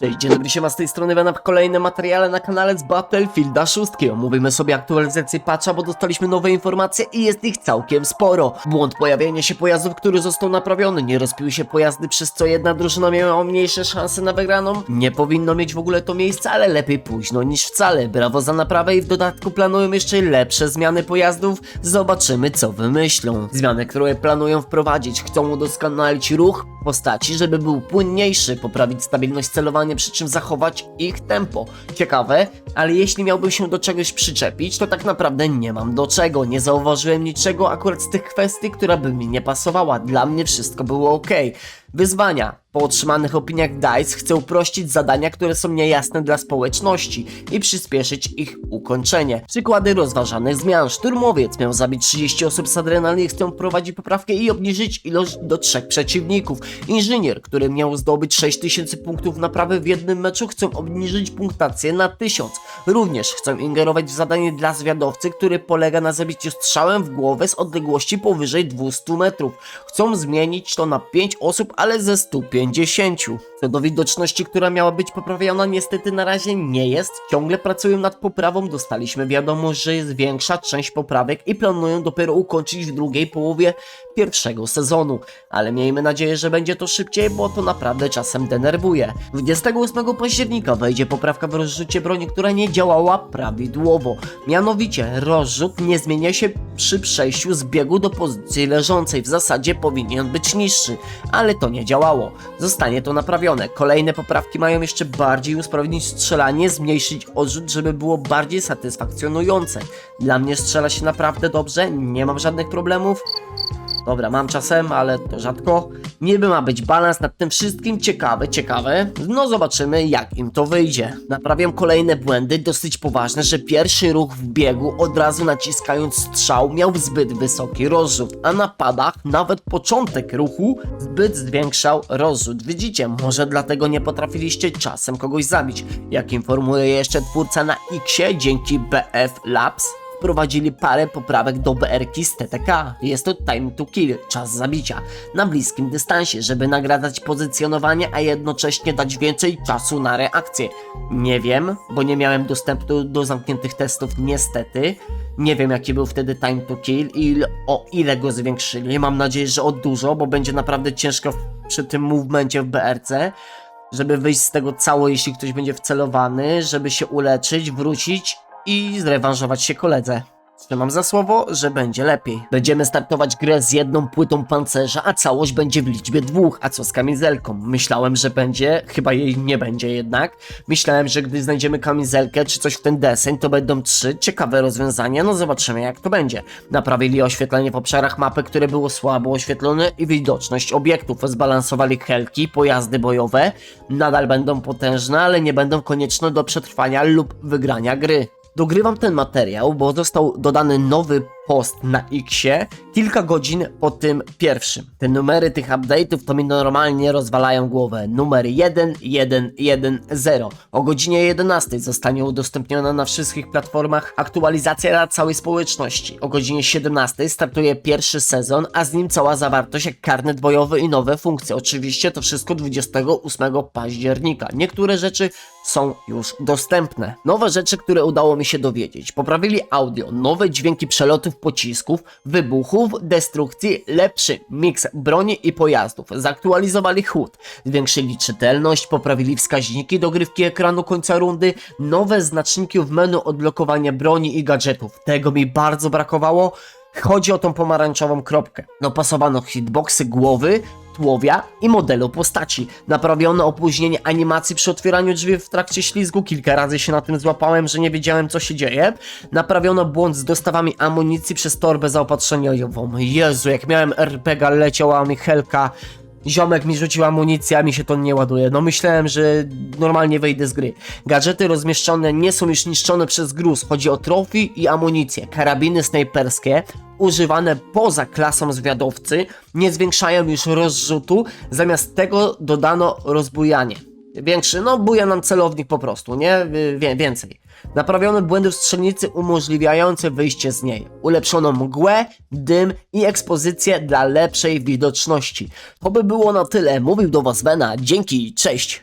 Cześć, dzień dobry, siema z tej strony Wena w kolejnym materiale na kanale z Battlefielda 6. Omówimy sobie aktualizację patcha, bo dostaliśmy nowe informacje i jest ich całkiem sporo. Błąd pojawienia się pojazdów, który został naprawiony, nie rozpiły się pojazdy, przez co jedna drużyna miała mniejsze szanse na wygraną. Nie powinno mieć w ogóle to miejsca, ale lepiej późno niż wcale. Brawo za naprawę i w dodatku planują jeszcze lepsze zmiany pojazdów. Zobaczymy co wymyślą. Zmiany, które planują wprowadzić, chcą udoskonalić ruch postaci, żeby był płynniejszy, poprawić stabilność celowania, przy czym zachować ich tempo. Ciekawe, ale jeśli miałbym się do czegoś przyczepić, to tak naprawdę nie mam do czego. Nie zauważyłem niczego akurat z tych kwestii, która by mi nie pasowała. Dla mnie wszystko było ok. Wyzwania. Po otrzymanych opiniach DICE chcę uprościć zadania, które są niejasne dla społeczności i przyspieszyć ich ukończenie. Przykłady rozważanych zmian. Szturmowiec miał zabić 30 osób z adrenaliny, chcą wprowadzić poprawkę i obniżyć ilość do 3 przeciwników. Inżynier, który miał zdobyć 6000 punktów naprawy w jednym meczu, chcą obniżyć punktację na 1000. Również chcą ingerować w zadanie dla zwiadowcy, który polega na zabiciu strzałem w głowę z odległości powyżej 200 metrów. Chcą zmienić to na 5 osób, ale ze 150. Co do widoczności, która miała być poprawiona, niestety na razie nie jest. Ciągle pracują nad poprawą, dostaliśmy wiadomość, że jest większa część poprawek i planują dopiero ukończyć w drugiej połowie pierwszego sezonu. Ale miejmy nadzieję, że będzie to szybciej, bo to naprawdę czasem denerwuje. 28 października wejdzie poprawka w rozrzucie broni, która nie działała prawidłowo. Mianowicie rozrzut nie zmienia się przy przejściu z biegu do pozycji leżącej. W zasadzie powinien być niższy, ale to nie działało. Zostanie to naprawione. Kolejne poprawki mają jeszcze bardziej usprawnić strzelanie, zmniejszyć odrzut, żeby było bardziej satysfakcjonujące. Dla mnie strzela się naprawdę dobrze, nie mam żadnych problemów. Dobra, mam czasem, ale to rzadko. Niby ma być balans nad tym wszystkim. Ciekawe, ciekawe. No zobaczymy, jak im to wyjdzie. Naprawiam kolejne błędy, dosyć poważne, że pierwszy ruch w biegu, od razu naciskając strzał, miał zbyt wysoki rozrzut, a na padach nawet początek ruchu zbyt zwiększał rozrzut. Widzicie, może dlatego nie potrafiliście czasem kogoś zabić. Jak informuje jeszcze twórca na Xie, dzięki BF Labs, wprowadzili parę poprawek do BR-ki z TTK. Jest to time to kill, czas zabicia, na bliskim dystansie, żeby nagradzać pozycjonowanie, a jednocześnie dać więcej czasu na reakcję. Nie wiem, bo nie miałem dostępu do zamkniętych testów niestety. Nie wiem jaki był wtedy time to kill i o ile go zwiększyli. Mam nadzieję, że o dużo, bo będzie naprawdę ciężko przy tym movemencie w BRC żeby wyjść z tego cało, jeśli ktoś będzie wcelowany, żeby się uleczyć, wrócić i zrewanżować się koledze. Trzymam za słowo, że będzie lepiej. Będziemy startować grę z jedną płytą pancerza, a całość będzie w liczbie dwóch. A co z kamizelką? Myślałem, że będzie, chyba jej nie będzie jednak. Myślałem, że gdy znajdziemy kamizelkę czy coś w ten deseń, to będą trzy. Ciekawe rozwiązania, no zobaczymy jak to będzie. Naprawili oświetlenie w obszarach mapy, które było słabo oświetlone i widoczność obiektów. Zbalansowali helki, pojazdy bojowe. Nadal będą potężne, ale nie będą konieczne do przetrwania lub wygrania gry. Dogrywam ten materiał, bo został dodany nowy post na Xie kilka godzin po tym pierwszym. Te numery tych update'ów to mi normalnie rozwalają głowę. Numer 1110 o godzinie 11 zostanie udostępniona na wszystkich platformach aktualizacja dla całej społeczności. O godzinie 17 startuje pierwszy sezon, a z nim cała zawartość jak karnet bojowy i nowe funkcje. Oczywiście to wszystko 28 października. Niektóre rzeczy są już dostępne. Nowe rzeczy, które udało mi się dowiedzieć. Poprawili audio, nowe dźwięki przelotów pocisków, destrukcji, lepszy miks broni i pojazdów. Zaktualizowali HUD, zwiększyli czytelność, poprawili wskaźniki dogrywki ekranu końca rundy, nowe znaczniki w menu odblokowania broni i gadżetów. Tego mi bardzo brakowało. Chodzi o tą pomarańczową kropkę. Dopasowano hitboxy głowy, tułowia i modelu postaci. Naprawiono opóźnienie animacji przy otwieraniu drzwi w trakcie ślizgu. Kilka razy się na tym złapałem, że nie wiedziałem co się dzieje. Naprawiono błąd z dostawami amunicji przez torbę zaopatrzeniową. Jezu, jak miałem RPG, leciała mi helka. Ziomek mi rzucił amunicję, a mi się to nie ładuje. No myślałem, że normalnie wyjdę z gry. Gadżety rozmieszczone nie są już niszczone przez gruz. Chodzi o trofi i amunicję. Karabiny snajperskie używane poza klasą zwiadowcy nie zwiększają już rozrzutu. Zamiast tego dodano rozbujanie. Większy, no buja nam celownik po prostu, nie? Wie, więcej. Naprawiono błędy w strzelnicy umożliwiające wyjście z niej. Ulepszono mgłę, dym i ekspozycję dla lepszej widoczności. To by było na tyle. Mówił do Was Bena. Dzięki, cześć!